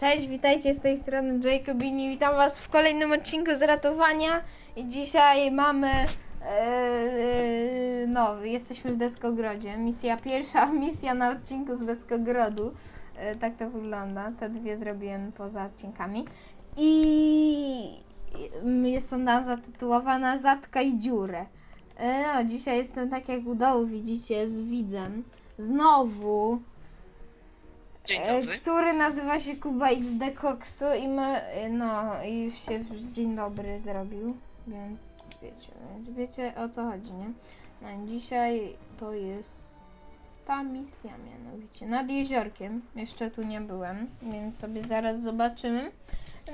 Cześć, witajcie z tej strony Jacobini. Witam Was w kolejnym odcinku z ratowania. I dzisiaj mamy. e, no, jesteśmy w Deskogrodzie. Misja pierwsza, misja na odcinku z Deskogrodu. E, tak to wygląda. Te dwie zrobiłem poza odcinkami. I mm, jest ona zatytułowana Zatkaj dziurę. E, no, dzisiaj jestem tak jak u dołu, widzicie, z widzem. Znowu. Dzień E, dobry. który nazywa się Kuba XD Koksu i my, e, no i już się w dzień dobry zrobił, więc wiecie, więc wiecie o co chodzi, nie? No i dzisiaj to jest ta misja mianowicie nad jeziorkiem, jeszcze tu nie byłem, więc sobie zaraz zobaczymy.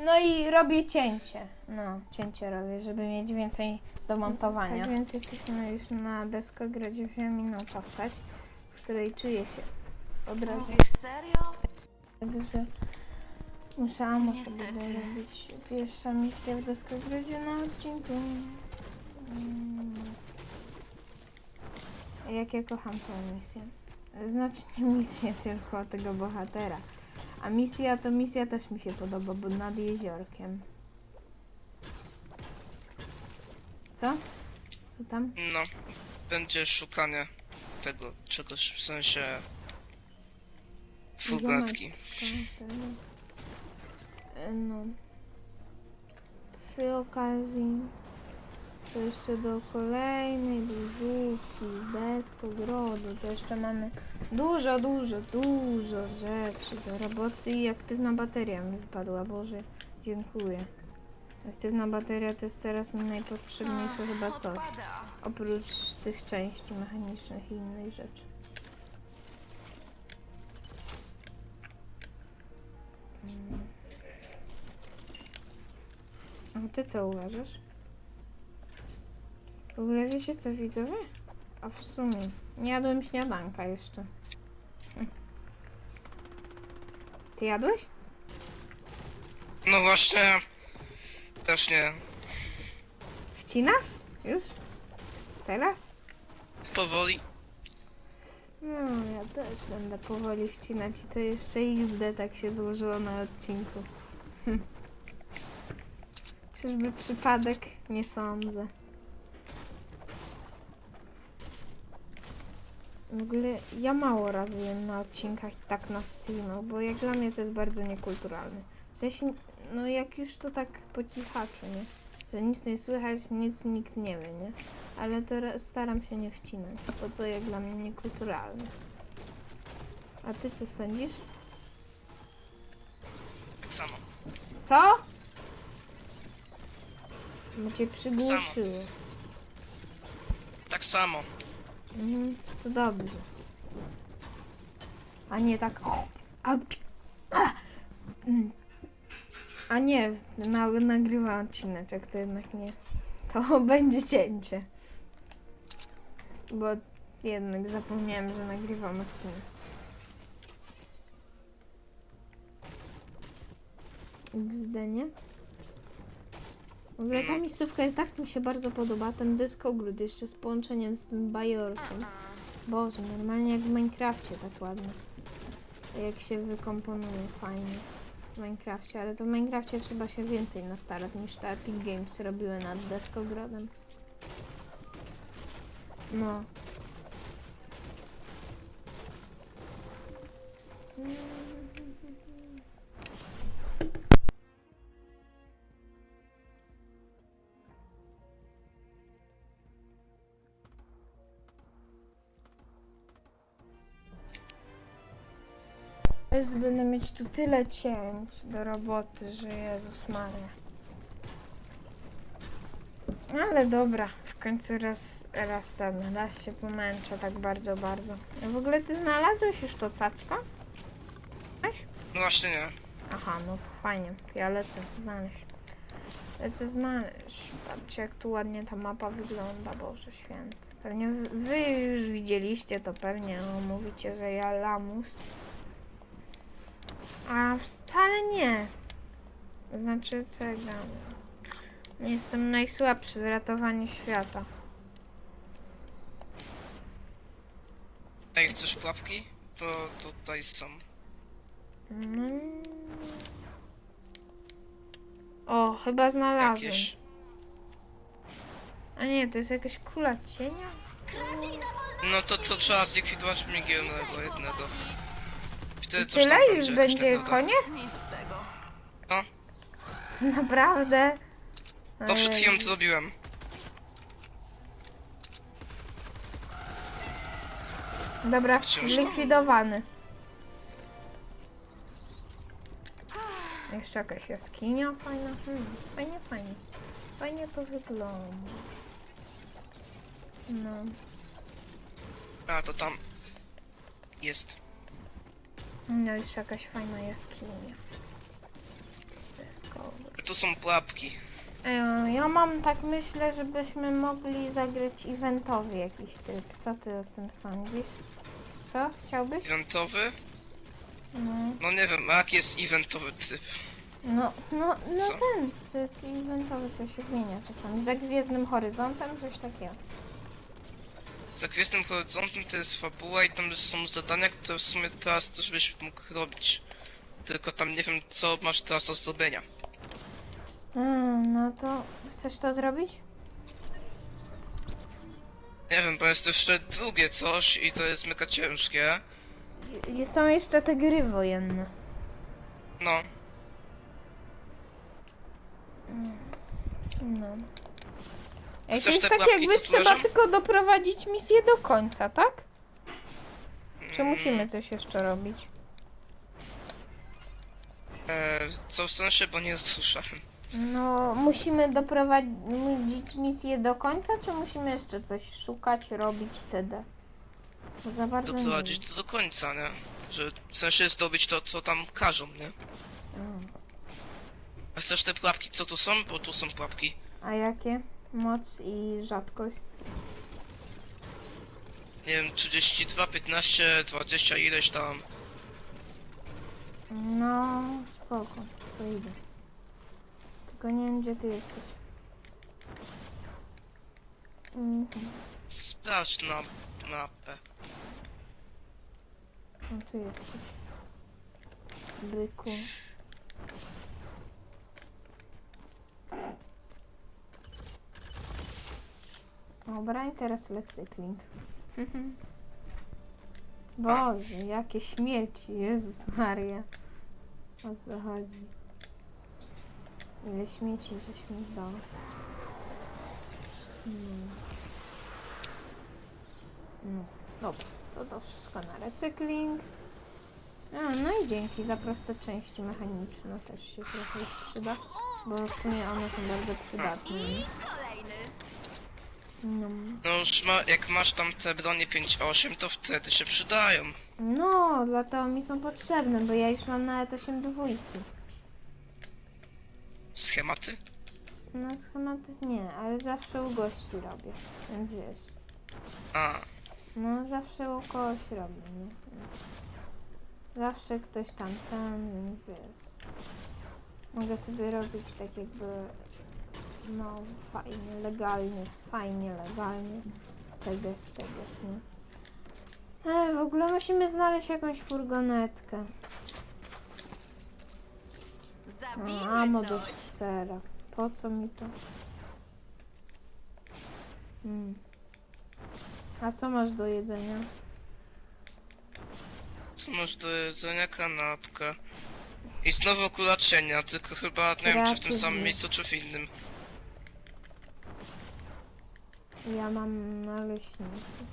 No i robię cięcie, no cięcie robię, żeby mieć więcej do montowania. Tak więc jesteśmy już na deskogradzie, wziąłem inną postać, w której czuję się od razu Mówisz serio? Także muszę amo sobie. Pierwsza misja w Deskogrodzie na odcinku. Mm. Jak ja kocham tę misję. Znaczy nie misję, tylko tego bohatera. A misja to misja też mi się podoba, bo nad jeziorkiem. Co? Co tam? No, będzie szukanie tego czegoś, w sensie fugatki. E, No. Przy okazji to jeszcze do kolejnej dużówki z deskogrodu to jeszcze mamy dużo, dużo, dużo rzeczy do roboty i aktywna bateria mi wypadła, Boże, dziękuję. Aktywna bateria to jest teraz mi najpotrzebniejsze chyba coś, oprócz tych części mechanicznych i innych rzeczy. A ty co uważasz? W ogóle wiecie co widzowie? A w sumie nie jadłem śniadanka jeszcze. Ty jadłeś? No właśnie, też nie. Wcinasz? Już? Teraz? Powoli. No, ja też będę powoli wcinać i to jeszcze XD tak się złożyło na odcinku. Czyżby przypadek? Nie sądzę. W ogóle ja mało razy jem na odcinkach i tak na streamach, bo jak dla mnie to jest bardzo niekulturalne. No jak już to tak po cichaczu, nie? Że nic nie słychać, nic nikt nie wie, nie? Ale to ra- staram się nie wcinać, bo to jak dla mnie niekulturalne. A ty co sądzisz? Tak samo. Co? Bo cię przygłuszyło. Tak samo. Mhm, to dobrze. A nie tak. A, a, mm. A nie, na, nagrywam odcineczek, to jednak nie. To będzie cięcie. Bo jednak zapomniałem, że nagrywam odcinek. XD, nie? W ogóle ta miejscówka i tak mi się bardzo podoba, ten dyskogród jeszcze z połączeniem z tym bajorkiem. Boże, normalnie jak w Minecrafcie tak ładnie. Jak się wykomponuje fajnie w Minecrafcie, ale to w Minecrafcie trzeba się więcej nastarać niż te Epic Games robiły nad deskogrodem. No. Teraz będę mieć tu tyle cięć do roboty, że Jezus Maria. Ale dobra, w końcu raz, raz ten, raz się pomęczę tak bardzo, bardzo. W ogóle ty znalazłeś już to cacko? Weź? No właśnie nie. Aha, no fajnie. Ja lecę znaleźć. Lecę znaleźć. Patrzcie jak tu ładnie ta mapa wygląda, Boże Święty. Pewnie wy już widzieliście to pewnie, no, mówicie, że ja lamus. A wcale nie. To Znaczy, co ja? Nie Jestem najsłabszy w ratowaniu świata. Ej, chcesz pułapki? Bo tutaj są. Mm, O, chyba znalazłem. Jakieś. A nie, to jest jakaś kula cienia? No to, to trzeba zlikwidować migiernego jednego. Wtedy coś tam tyle już będzie, nagroda. koniec? Nic z tego. No, Naprawdę? no przed chwilą to robiłem. Dobra, Ciężko. zlikwidowany. Jeszcze jakaś jaskinia fajna. Hmm, fajnie, fajnie. Fajnie to wygląda. No. A, to tam jest. No jeszcze jakaś fajna jaskinia. Wszystko. Tu są pułapki. Ej, Ja mam tak myślę, żebyśmy mogli zagrać eventowy jakiś tryb. Co ty o tym sądzisz? Co? Chciałbyś? Eventowy? No, No nie wiem, a jaki jest eventowy typ? no, no, no Co? ten, to jest eventowy, to się zmienia czasami. Za Gwiezdnym Horyzontem, coś takiego. Za Gwiezdnym Horyzontem to jest fabuła i tam są zadania, które w sumie teraz też byś mógł robić. Tylko tam nie wiem, co masz teraz do zrobienia. Mm, no to chcesz to zrobić? Nie wiem, bo jest jeszcze drugie coś i to jest mega ciężkie. I są jeszcze te gry wojenne. No, No. Ej, to Chcesz jest te tak pułapki, jakby co tu trzeba leżą? tylko doprowadzić misję do końca, tak? Czy Mm. musimy coś jeszcze robić? e, co w sensie, bo nie słyszałem. No, musimy doprowadzić misję do końca, czy musimy jeszcze coś szukać, robić itd.? Bo za bardzo nie Doprowadzić to do końca, nie? Że w sensie zdobyć to, co tam każą, nie? wiem. Mm. A chcesz te pułapki, co tu są? Bo tu są pułapki. A jakie? Moc i rzadkość? Nie wiem, 32, 15, 20, ileś tam. No, spoko, to idę. Tylko nie wiem, gdzie ty jesteś. Mhm, Sprawdź na mapę. no tu jesteś. Byku. Dobra, i teraz recykling. Boże, jakie śmieci, Jezus Maria. O co chodzi? Ile śmieci żeś mi dał. Hmm. No, dobra, to to wszystko na recykling. A, no i dzięki za proste części mechaniczne też się trochę przyda, bo w sumie one są bardzo przydatne. No, No już ma, jak masz tam te bronie 5.8, to wtedy się przydają. no dlatego mi są potrzebne, bo ja już mam nawet 8 dwójki. Schematy? No schematy nie, ale zawsze u gości robię, więc wiesz. A, No zawsze u kogoś robię, nie? Zawsze ktoś tam ten, więc wiesz. Mogę sobie robić tak jakby, no fajnie, legalnie, fajnie, legalnie. Teges, teges, nie? E, w ogóle musimy znaleźć jakąś furgonetkę. No, amo do coś. scera. Po co mi to? Hmm. A co masz do jedzenia? co masz do jedzenia? Kanapkę. I znowu kula cienia, tylko chyba nie wiem czy w tym samym miejscu czy w innym. Ja mam naleśniki.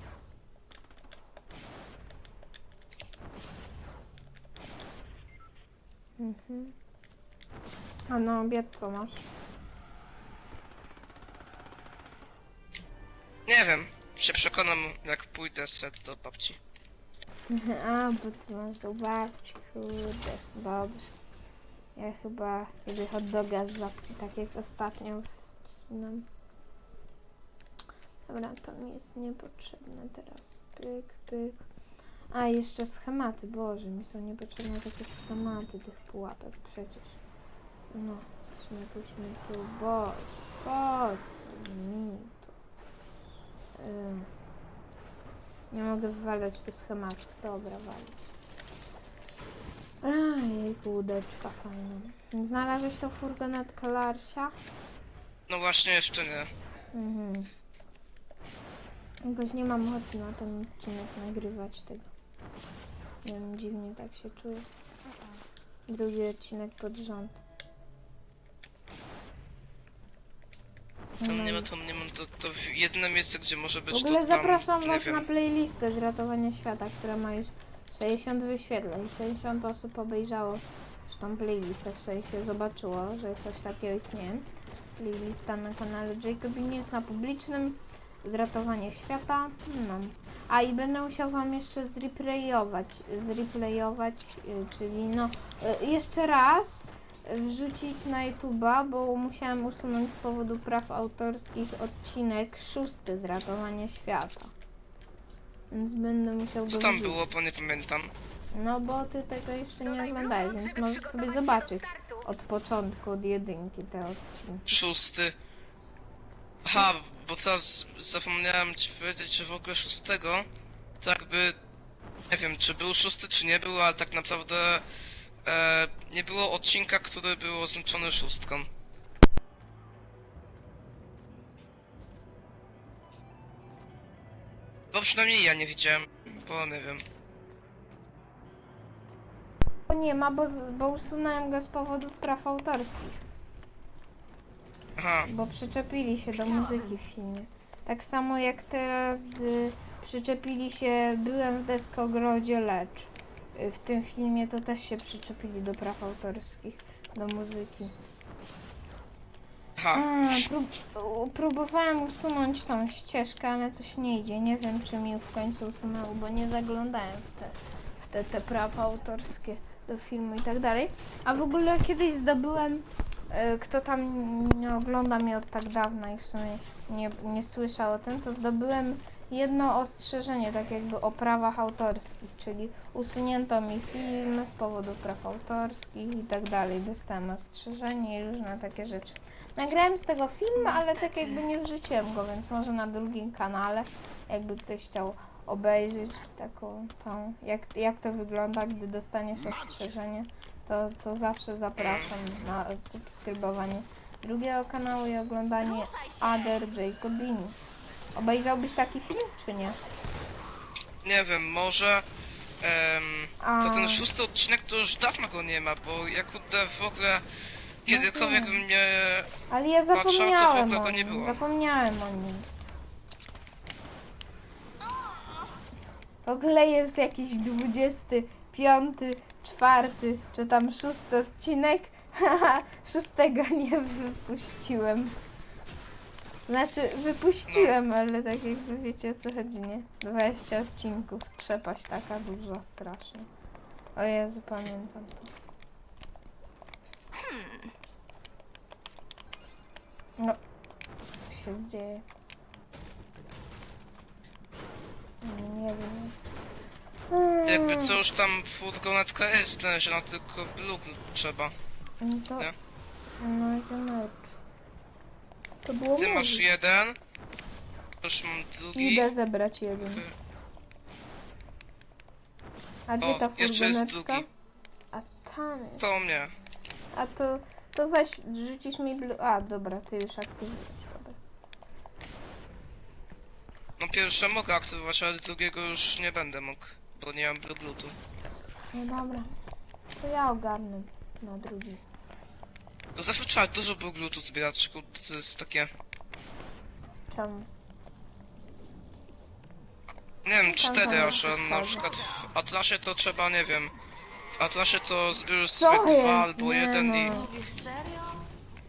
Mhm. A na obiad co masz? Nie wiem, się przekonam jak pójdę set do babci. A, bo ty masz do babci, kurde, dobrze. Ja chyba sobie hot doga z żabki, tak jak ostatnio wcinam. Dobra, to mi jest niepotrzebne teraz. Pyk, pyk. A, jeszcze schematy, Boże, mi są niepotrzebne takie schematy tych pułapek przecież. No, puśćmy tu, Boże, co mi? Ym. Nie mogę wywalać tych schematów. Dobra, walić. Ej, łódeczka fajna. Znalazłeś tą furgonetkę Larsia? No właśnie, jeszcze nie. Mhm. Jakoś nie mam ochoty na ten odcinek nagrywać tego. Nie wiem, dziwnie tak się czuję. Drugi odcinek pod rząd. Tam nie ma, tam nie ma. To, to w- jedyne miejsce, gdzie może W być ogóle to tam, zapraszam nie was wiem. na playlistę z ratowania świata, która ma już 60 wyświetleń. 60 osób obejrzało już tą playlistę, w sensie zobaczyło, że coś takiego istnieje. Playlista na kanale Jacobin jest na publicznym z ratowania świata. No. A i będę musiał wam jeszcze zreplayować, zreplayować, y, czyli no y, jeszcze raz wrzucić na YouTube'a, bo musiałem usunąć z powodu praw autorskich odcinek szósty z ratowania świata. Więc będę musiał Co tam było, bo nie pamiętam. No bo ty tego jeszcze nie oglądałeś, więc możesz sobie zobaczyć od początku, od jedynki te odcinki. Szósty. Aha, bo teraz zapomniałem ci powiedzieć, że w ogóle szóstego, to jakby, nie wiem, czy był szósty, czy nie był, ale tak naprawdę e, nie było odcinka, który był oznaczony szóstką. Bo przynajmniej ja nie widziałem, bo nie wiem. Bo nie ma, bo, bo usunąłem go z powodu praw autorskich. Bo przyczepili się do muzyki w filmie. Tak samo jak teraz y, przyczepili się Byłem w deskogrodzie, lecz y, w tym filmie to też się przyczepili do praw autorskich, do muzyki. A, prób u- próbowałem usunąć tą ścieżkę, ale coś nie idzie. Nie wiem, czy mi w końcu usunęło, bo nie zaglądałem w te, w te, te prawa autorskie do filmu i tak dalej. A w ogóle kiedyś zdobyłem, kto tam nie ogląda mnie od tak dawna i w sumie nie, nie słyszał o tym, to zdobyłem jedno ostrzeżenie, tak jakby o prawach autorskich, czyli usunięto mi film z powodu praw autorskich i tak dalej. Dostałem ostrzeżenie i różne takie rzeczy. Nagrałem z tego film, ale tak jakby nie wrzuciłem go, więc może na drugim kanale, jakby ktoś chciał obejrzeć taką tą, jak, jak to wygląda, gdy dostaniesz ostrzeżenie, to, to zawsze zapraszam na subskrybowanie drugiego kanału i oglądanie Other Jacobini. Obejrzałbyś taki film, czy nie? Nie wiem, może. em, A, to ten szósty odcinek to już dawno go nie ma, bo ja kurde w ogóle kiedykolwiek wiem. mnie. ale ja to w zapomniałem ogóle o nie nim, było. zapomniałem o nim. W ogóle jest jakiś 25, czwarty, czy tam szósty odcinek. Haha, szóstego nie wypuściłem. Znaczy, wypuściłem, ale tak jakby wiecie o co chodzi, nie? 20 odcinków. Przepaść taka duża, strasznie. O Jezu, pamiętam to. No, co się dzieje? Nie wiem. Jakby co już tam furgonetka jest znaleziona, tylko blok trzeba. No to... Nie? No i mecz. To było Ty masz mówić. jeden. Już mam drugi. Idę zebrać jeden. A gdzie O, ta jeszcze jest drugi. A tam jest. To mnie. A to, to weź, rzucisz mi blu... A, dobra, ty już aktywujesz, dobra. No pierwsze mogę aktywować, ale drugiego już nie będę mógł, bo nie mam bloglutu. No dobra. To ja ogarnę na drugi. To zawsze trzeba dużo bloglutu zbierać, kurde, to jest takie... Czemu? Nie wiem, cztery aż, a na przykład w Atlasie to trzeba, nie wiem... W Atlasie to Co sobie jest? dwa albo Nie jeden i... no. Mówisz serio?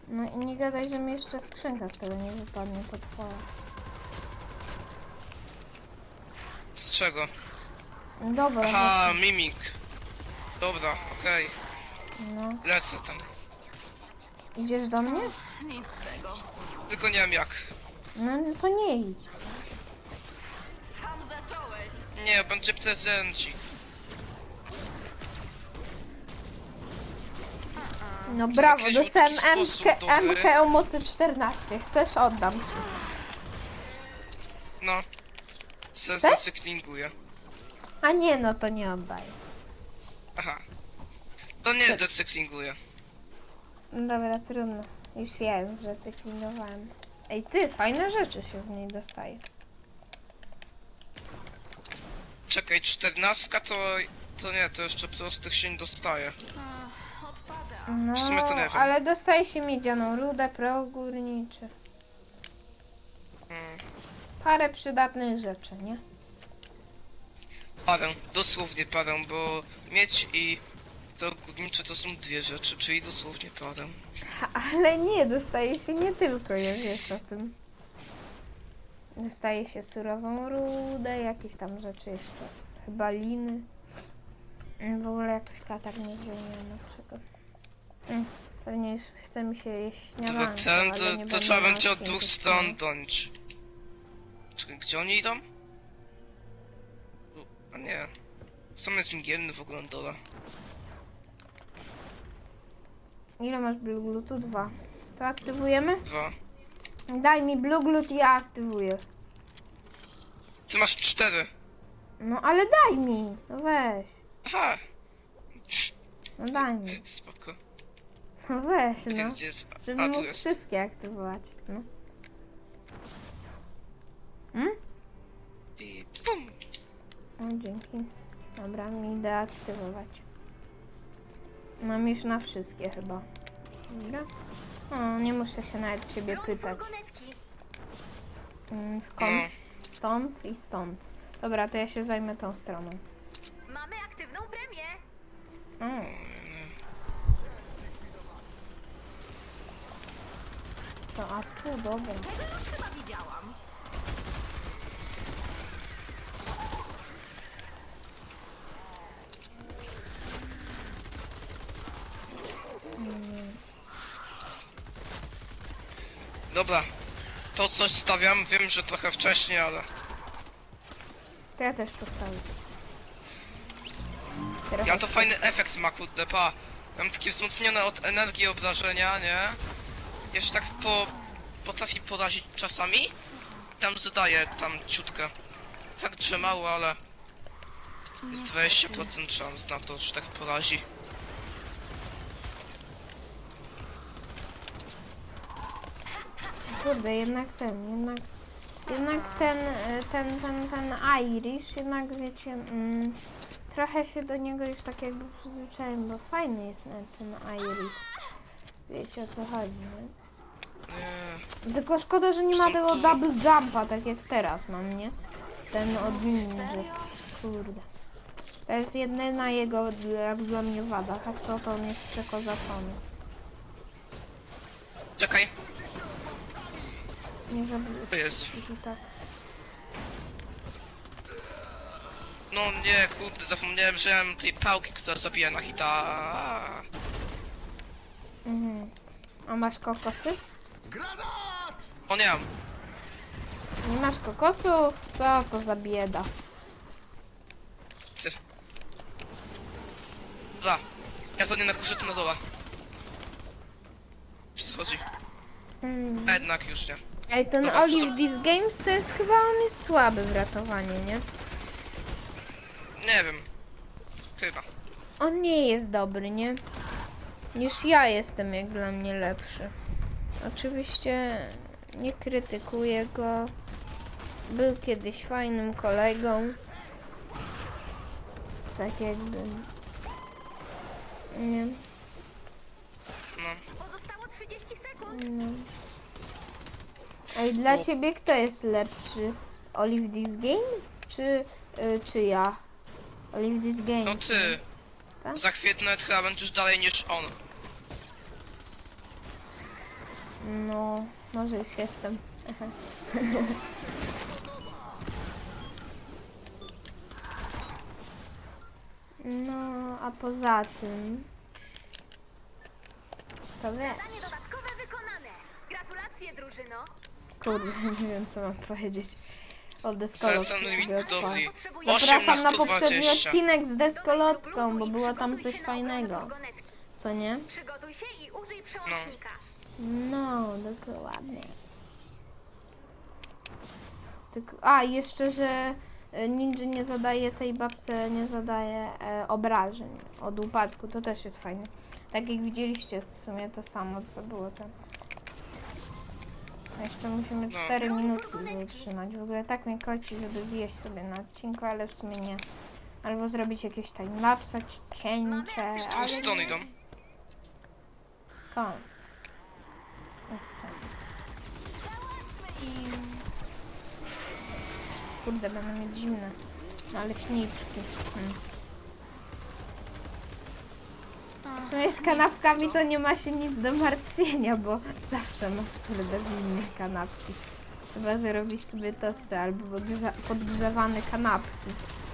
No i nie gadaj, że mi jeszcze skrzynka z tego nie wypadnie potwora. Z czego? No Dobra, Aha, mimik. Dobra, okej. no. Lecę tam. Idziesz do mnie? Nic z tego. Tylko nie wiem jak. No no to nie idź. Sam zacząłeś. Nie, będzie prezencik. No brawo, jakiś dostałem taki sposób MK, dobry. MK o mocy 14. Chcesz? Oddam ci. No. Se Chcesz? zacyklinguję. A nie, no to nie oddaj. Aha. To nie zdecyklinguje. No Dobra, trudno. Już ja ją zrecyklingowałem. Ej ty, fajne rzeczy się z niej dostaje. Czekaj, czternastka to... To nie, to jeszcze prostych się nie dostaje. No, W sumie to nie wiem. ale dostaje się miedzianą rudę, proch górniczy. Mm. Parę przydatnych rzeczy, nie? Parę, dosłownie parę, bo mieć i to górnicze to są dwie rzeczy, czyli dosłownie parę. Ale nie, dostaje się nie tylko, ja wiesz o tym. Dostaje się surową rudę, jakieś tam rzeczy jeszcze. Chyba liny. Mm, W ogóle jakoś katar nie wymieniam na przykład. Mm, Pewnie już chce mi się jeść ten, ale to, nie to będę trzeba miała będzie od dwóch stron dąć. Czekaj, gdzie oni idą? A nie. Są jest mgielny w ogóle dole. Ile masz Blue Glutu? Dwa. To aktywujemy? Dwa. Daj mi Blue Glut i ja aktywuję. Ty masz cztery. No ale daj mi! No weź. Aha, No daj mi. spoko. No weź, Czekaj, no. gdzie jest? Żeby A, tu mógł jest. wszystkie aktywować. No. Hmm? Dzięki. Dobra, mi idę aktywować. Mam już na wszystkie chyba. Dobra. O, nie muszę się nawet ciebie pytać. Mm, Skąd? Stąd i stąd. Dobra, to ja się zajmę tą stroną. Mamy aktywną premię. O. Co, a tu, dobra. Tego już chyba widziałam. dobra. To coś stawiam, wiem, że trochę wcześniej, ale... To ja też postawię. Teraz Ja to fajny efekt ma, kurde, pa. Mam takie wzmocnione od energii obrażenia, nie? Jeszcze tak po... Potrafi porazić czasami. Tam zadaje, tam ciutkę. Fakt, że mało, ale... Jest 20% szans na to, że tak porazi. Kurde, jednak ten, jednak, jednak ten, e, ten, ten, ten Irish, jednak wiecie, mm, trochę się do niego już tak jakby przyzwyczaiłem, bo fajny jest ten Irish. Wiecie o co chodzi, nie? Tylko szkoda, że nie ma tego double jumpa, tak jak teraz mam, nie? Ten od ninja, kurde. To jest jedyna jego, jak dla mnie wada, tak to, to on jest przekozaczony. Czekaj, Nie zabiję to jest. i tak. No nie, kurde, zapomniałem, że mam tej pałki, która zabija na hita. Mhm. A masz kokosy? O nie mam. Nie masz kokosów? Co to za bieda? Ty. Dobra. Ja to nie na górze, to na dole. Schodzi. Hmm. A jednak już nie. Ej, ten Dobra, Olive These Games to jest chyba on jest słaby w ratowaniu, nie? Nie wiem. Chyba. On nie jest dobry, nie? Niż ja jestem jak dla mnie lepszy. Oczywiście nie krytykuję go. Był kiedyś fajnym kolegą. Tak jakby. Nie. No. Pozostało 30 sekund. No. A i dla ciebie kto jest lepszy? Olive These Games czy, y, czy ja? Olive These Games. No ty. Tak? Za chwilę nawet chyba będziesz dalej niż on. No, może już jestem. Aha. No, a poza tym... To wiesz, Zadanie dodatkowe wykonane. Gratulacje, drużyno. Kurde, nie wiem co mam powiedzieć. O deskolotce budowli. Potrzebuję 8 na Zapraszam na poprzedni 120. odcinek z deskolotką, bo było tam coś fajnego. Co nie? Przygotuj się i użyj przełącznika. No, dokładnie. Tylko, a, jeszcze, że e, ninja nie zadaje tej babce, nie zadaje e, obrażeń od upadku, to też jest fajne. Tak jak widzieliście w sumie to samo, co było tam. A Jeszcze musimy No. 4 minutki wytrzymać. W ogóle tak mnie koci, żeby zjeść sobie na odcinku, ale w sumie nie. Albo zrobić jakieś timelapse, cięcie, Z dwóch ale nie. idą. Skąd? Skąd? Kurde, będą mieć zimne. Naleśniczki. Hmm. W sumie z kanapkami to nie ma się nic do martwienia, bo zawsze masz kurde zimne kanapki. Chyba, że robisz sobie tosty albo podgrza- podgrzewane kanapki.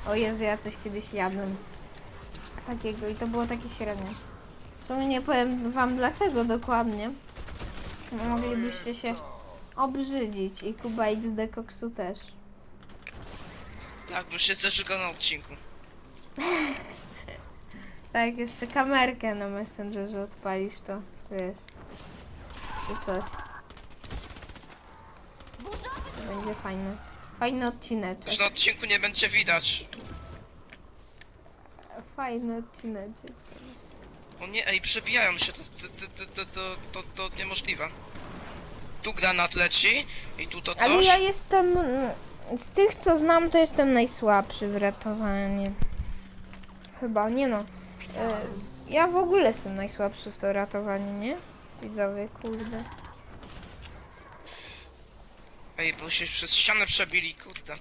O Jezu, ja coś kiedyś jadłem takiego i to było takie średnie. W sumie nie powiem wam dlaczego dokładnie. Moglibyście się obrzydzić i Kuba XD Koksu też. Tak, myślę, że go na odcinku. Tak, jeszcze kamerkę na Messengerze odpalisz to, wiesz. Czy coś. To będzie fajny. Fajny odcineczek. Już na odcinku nie będzie widać. Fajny odcineczek. O nie, ej, przebijają się, to, to, to, to, to, to, to niemożliwe. Tu granat leci i tu to Ale coś. ja jestem... Z tych co znam to jestem najsłabszy w ratowaniu. Chyba, nie no. E, ja w ogóle jestem najsłabszy w to ratowanie, nie? Widzowie, kurde. Ej, bo się przez ścianę przebili, kurde.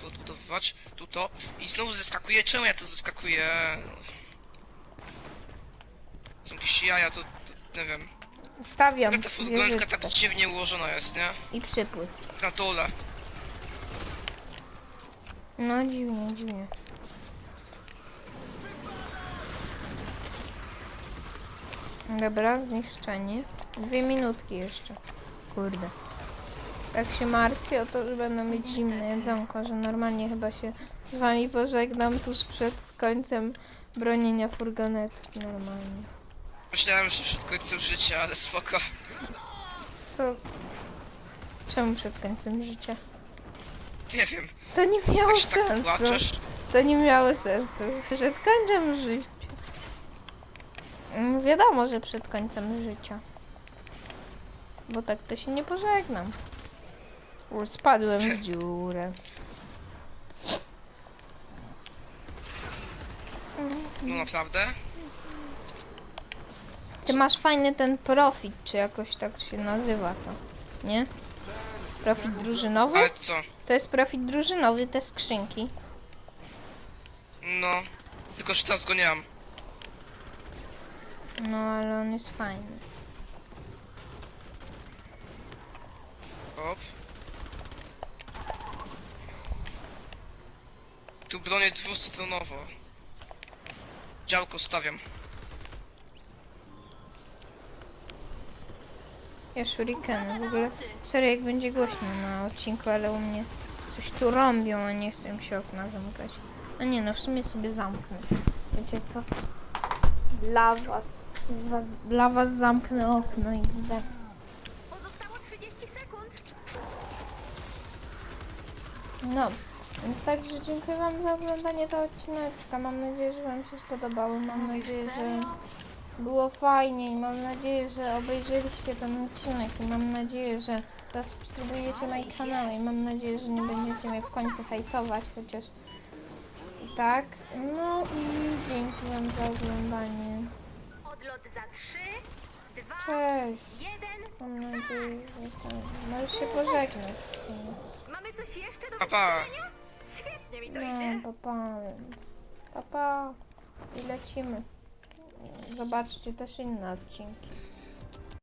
Tu odbudowywać, tu to. I znowu zeskakuje, czemu ja to zeskakuję? Są jakieś jaja, to, to nie wiem. Stawiam Ta furgonetka tak dziwnie ułożona jest, nie? i przypływ. Na dole. No dziwnie, dziwnie. Dobra, zniszczenie. Dwie minutki jeszcze. Kurde. Tak się martwię o to, że będę mieć zimne jedzonko, że normalnie chyba się z wami pożegnam tuż przed końcem bronienia furgonetki normalnie. Myślałem, że przed końcem życia, ale spoko. Co? Czemu przed końcem życia? Nie wiem, To nie miało jak się tak sensu. płaczesz. To nie miało sensu. Przed końcem życia. Mm, Wiadomo, że przed końcem życia. Bo tak to się nie pożegnam. U, Spadłem w dziurę. No naprawdę? Ty masz fajny ten profit, czy jakoś tak się nazywa to, nie? Profit drużynowy? Ale co? To jest profit drużynowy, te skrzynki. No. Tylko, że teraz go nie mam. No, ale on jest fajny. Hop. Tu bronię dwustronowo. Działko stawiam. Ja shuriken, w ogóle serio jak będzie głośno na odcinku, ale u mnie coś tu rąbią, a nie chcę mi się okna zamykać. A nie no, w sumie sobie zamknę. Wiecie co? Dla was, was dla was zamknę okno XD. Pozostało 30 sekund. No, więc także dziękuję wam za oglądanie tego odcineczka. Mam nadzieję, że wam się spodobało. Mam nadzieję, że było fajnie i mam nadzieję, że obejrzeliście ten odcinek i mam nadzieję, że zasubskrybujecie mój kanał i mam nadzieję, że nie będziecie mnie w końcu hejtować, chociaż i tak. No i dzięki wam za oglądanie. Odlot za 3, 2, Cześć. 1. Mam nadzieję, że to... Możesz się pożegnać. Mamy coś jeszcze do Pa, pa. wyświetlenia? Świetnie mi to No, idzie. papa, więc papa i lecimy. Zobaczcie też inne odcinki.